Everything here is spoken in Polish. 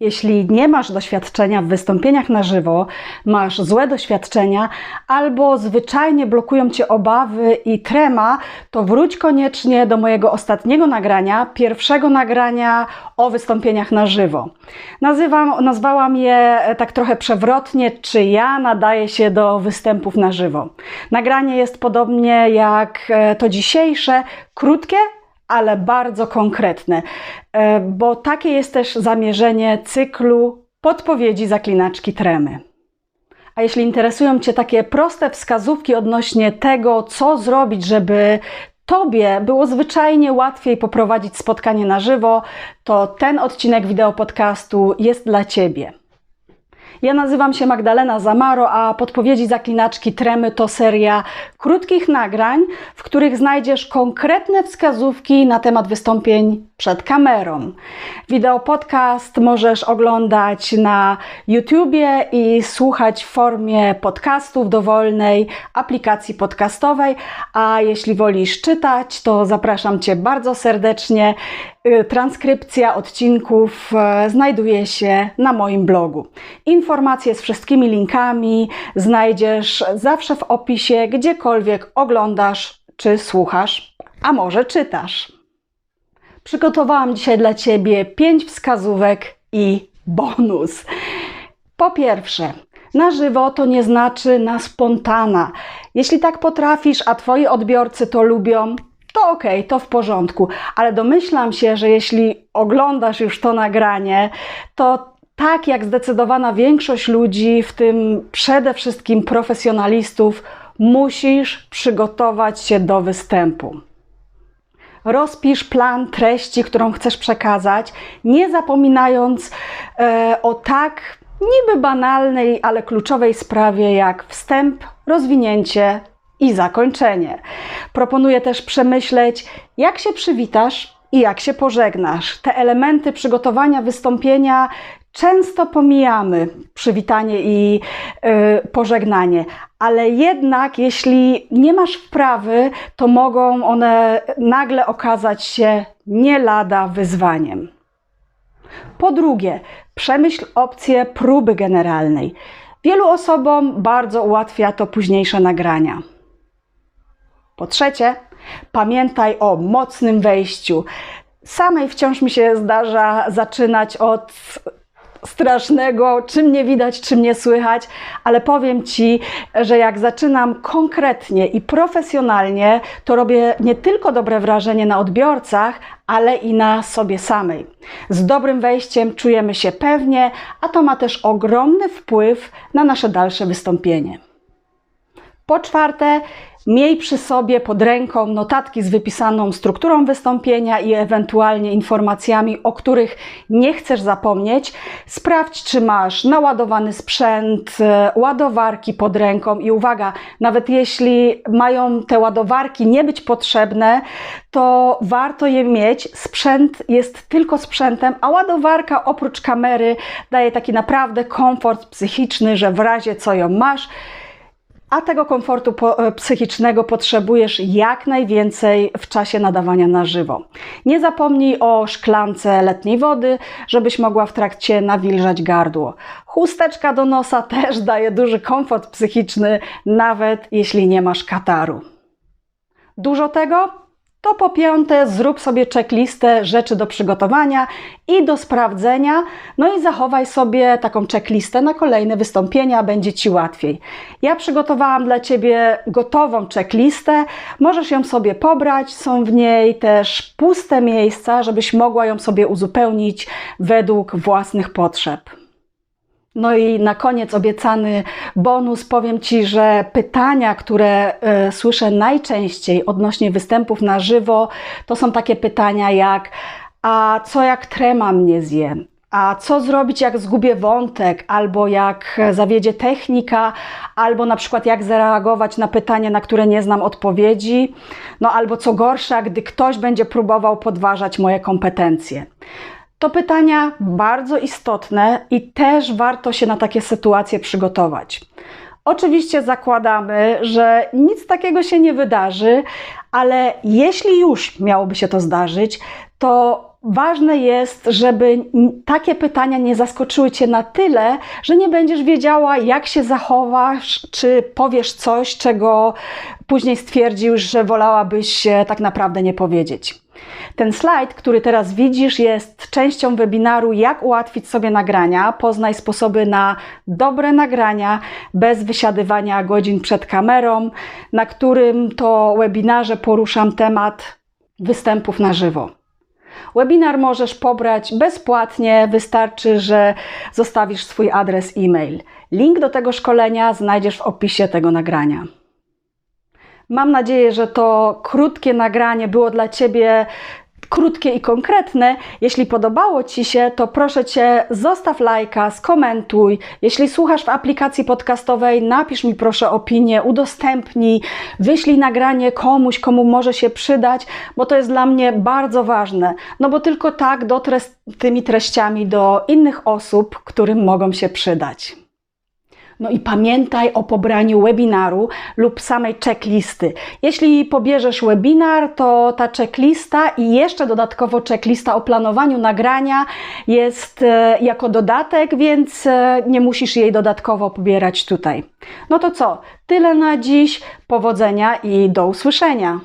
Jeśli nie masz doświadczenia w wystąpieniach na żywo, masz złe doświadczenia albo zwyczajnie blokują cię obawy i trema, to wróć koniecznie do mojego ostatniego nagrania, pierwszego nagrania o wystąpieniach na żywo. Nazywam, nazwałam je tak trochę przewrotnie, czy ja nadaję się do występów na żywo. Nagranie jest podobnie jak e, to dzisiejsze, krótkie, ale bardzo konkretne, bo takie jest też zamierzenie cyklu podpowiedzi zaklinaczki tremy. A jeśli interesują Cię takie proste wskazówki odnośnie tego, co zrobić, żeby Tobie było zwyczajnie łatwiej poprowadzić spotkanie na żywo, to ten odcinek wideo podcastu jest dla Ciebie. Ja nazywam się Magdalena Zamaro, a podpowiedzi zaklinaczki Tremy to seria krótkich nagrań, w których znajdziesz konkretne wskazówki na temat wystąpień przed kamerą. Wideo podcast możesz oglądać na YouTubie i słuchać w formie podcastów dowolnej aplikacji podcastowej, a jeśli wolisz czytać, to zapraszam Cię bardzo serdecznie. Y, transkrypcja odcinków e, znajduje się na moim blogu. Informacje z wszystkimi linkami znajdziesz zawsze w opisie, gdziekolwiek oglądasz czy słuchasz, a może czytasz. Przygotowałam dzisiaj dla Ciebie pięć wskazówek i bonus. Po pierwsze, na żywo to nie znaczy na spontana. Jeśli tak potrafisz, a Twoi odbiorcy to lubią, to okay, to w porządku, ale domyślam się, że jeśli oglądasz już to nagranie, to tak jak zdecydowana większość ludzi, w tym przede wszystkim profesjonalistów, musisz przygotować się do występu. Rozpisz plan treści, którą chcesz przekazać, nie zapominając e, o tak niby banalnej, ale kluczowej sprawie jak wstęp, rozwinięcie i zakończenie. Proponuję też przemyśleć, jak się przywitasz i jak się pożegnasz. Te elementy przygotowania wystąpienia często pomijamy przywitanie i yy, pożegnanie, ale jednak jeśli nie masz wprawy, to mogą one nagle okazać się nie lada wyzwaniem. Po drugie, przemyśl opcję próby generalnej. Wielu osobom bardzo ułatwia to późniejsze nagrania. Po trzecie, pamiętaj o mocnym wejściu. Samej wciąż mi się zdarza zaczynać od strasznego, czym nie widać, czym nie słychać, ale powiem Ci, że jak zaczynam konkretnie i profesjonalnie, to robię nie tylko dobre wrażenie na odbiorcach, ale i na sobie samej. Z dobrym wejściem czujemy się pewnie, a to ma też ogromny wpływ na nasze dalsze wystąpienie. Po czwarte, Miej przy sobie pod ręką notatki z wypisaną strukturą wystąpienia i ewentualnie informacjami, o których nie chcesz zapomnieć. Sprawdź, czy masz naładowany sprzęt, e, ładowarki pod ręką i uwaga, nawet jeśli mają te ładowarki nie być potrzebne, to warto je mieć. Sprzęt jest tylko sprzętem, a ładowarka oprócz kamery daje taki naprawdę komfort psychiczny, że w razie co ją masz, a tego komfortu e, psychicznego potrzebujesz jak najwięcej w czasie nadawania na żywo. Nie zapomnij o szklance letniej wody, żebyś mogła w trakcie nawilżać gardło. Chusteczka do nosa też daje duży komfort psychiczny, nawet jeśli nie masz kataru. Dużo tego? To po piąte, zrób sobie checklistę rzeczy do przygotowania i do sprawdzenia, no i zachowaj sobie taką checklistę na kolejne wystąpienia, będzie Ci łatwiej. Ja przygotowałam dla Ciebie gotową checklistę, możesz ją sobie pobrać, są w niej też puste miejsca, żebyś mogła ją sobie uzupełnić według własnych potrzeb. No i na koniec obiecany bonus. Powiem Ci, że pytania, które y, słyszę najczęściej odnośnie występów na żywo, to są takie pytania jak: A co jak trema mnie zje? A co zrobić, jak zgubię wątek, albo jak zawiedzie technika, albo na przykład jak zareagować na pytanie, na które nie znam odpowiedzi, no albo co gorsza, gdy ktoś będzie próbował podważać moje kompetencje. To pytania bardzo istotne i też warto się na takie sytuacje przygotować. Oczywiście zakładamy, że nic takiego się nie wydarzy, ale jeśli już miałoby się to zdarzyć, to ważne jest, żeby takie pytania nie zaskoczyły Cię na tyle, że nie będziesz wiedziała, jak się zachowasz, czy powiesz coś, czego później stwierdzisz, że wolałabyś tak naprawdę nie powiedzieć. Ten slajd, który teraz widzisz, jest częścią webinaru Jak ułatwić sobie nagrania. Poznaj sposoby na dobre nagrania bez wysiadywania godzin przed kamerą, na którym to webinarze poruszam temat występów na żywo. Webinar możesz pobrać bezpłatnie, wystarczy, że zostawisz swój adres e-mail. Link do tego szkolenia znajdziesz w opisie tego nagrania. Mam nadzieję, że to krótkie nagranie było dla Ciebie krótkie i konkretne. Jeśli podobało Ci się, to proszę Cię, zostaw lajka, skomentuj. Jeśli słuchasz w aplikacji podcastowej, napisz mi proszę opinię, udostępnij, wyślij nagranie komuś, komu może się przydać, bo to jest dla mnie bardzo ważne. No bo tylko tak dotrę z tymi treściami do innych osób, którym mogą się przydać. No i pamiętaj o pobraniu webinaru lub samej checklisty. Jeśli pobierzesz webinar, to ta checklista i jeszcze dodatkowo checklista o planowaniu nagrania jest e, jako dodatek, więc e, nie musisz jej dodatkowo pobierać tutaj. No to co? Tyle na dziś. Powodzenia i do usłyszenia.